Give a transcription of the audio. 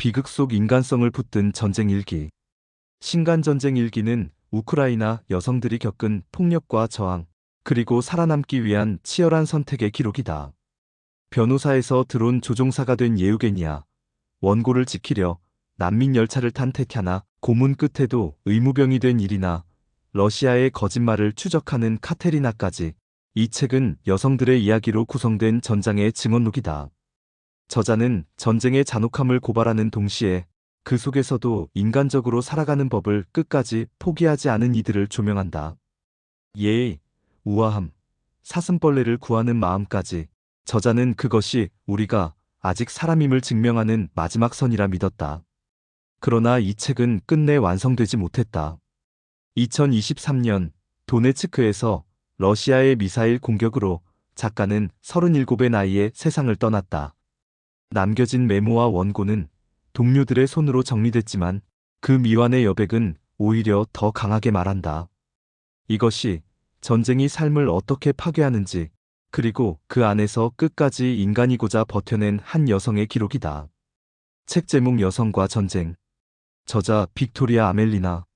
비극 속 인간성을 붙든 전쟁 일기. 신간 전쟁 일기는 우크라이나 여성들이 겪은 폭력과 저항, 그리고 살아남기 위한 치열한 선택의 기록이다. 변호사에서 드론 조종사가 된 예우겐이야. 원고를 지키려 난민 열차를 탄 테티아나, 고문 끝에도 의무병이 된 일이나, 러시아의 거짓말을 추적하는 카테리나까지 이 책은 여성들의 이야기로 구성된 전장의 증언록이다. 저자는 전쟁의 잔혹함을 고발하는 동시에 그 속에서도 인간적으로 살아가는 법을 끝까지 포기하지 않은 이들을 조명한다. 예의, 우아함, 사슴벌레를 구하는 마음까지 저자는 그것이 우리가 아직 사람임을 증명하는 마지막 선이라 믿었다. 그러나 이 책은 끝내 완성되지 못했다. 2023년 도네츠크에서 러시아의 미사일 공격으로 작가는 37의 나이에 세상을 떠났다. 남겨진 메모와 원고는 동료들의 손으로 정리됐지만 그 미완의 여백은 오히려 더 강하게 말한다. 이것이 전쟁이 삶을 어떻게 파괴하는지 그리고 그 안에서 끝까지 인간이고자 버텨낸 한 여성의 기록이다. 책 제목 여성과 전쟁. 저자 빅토리아 아멜리나.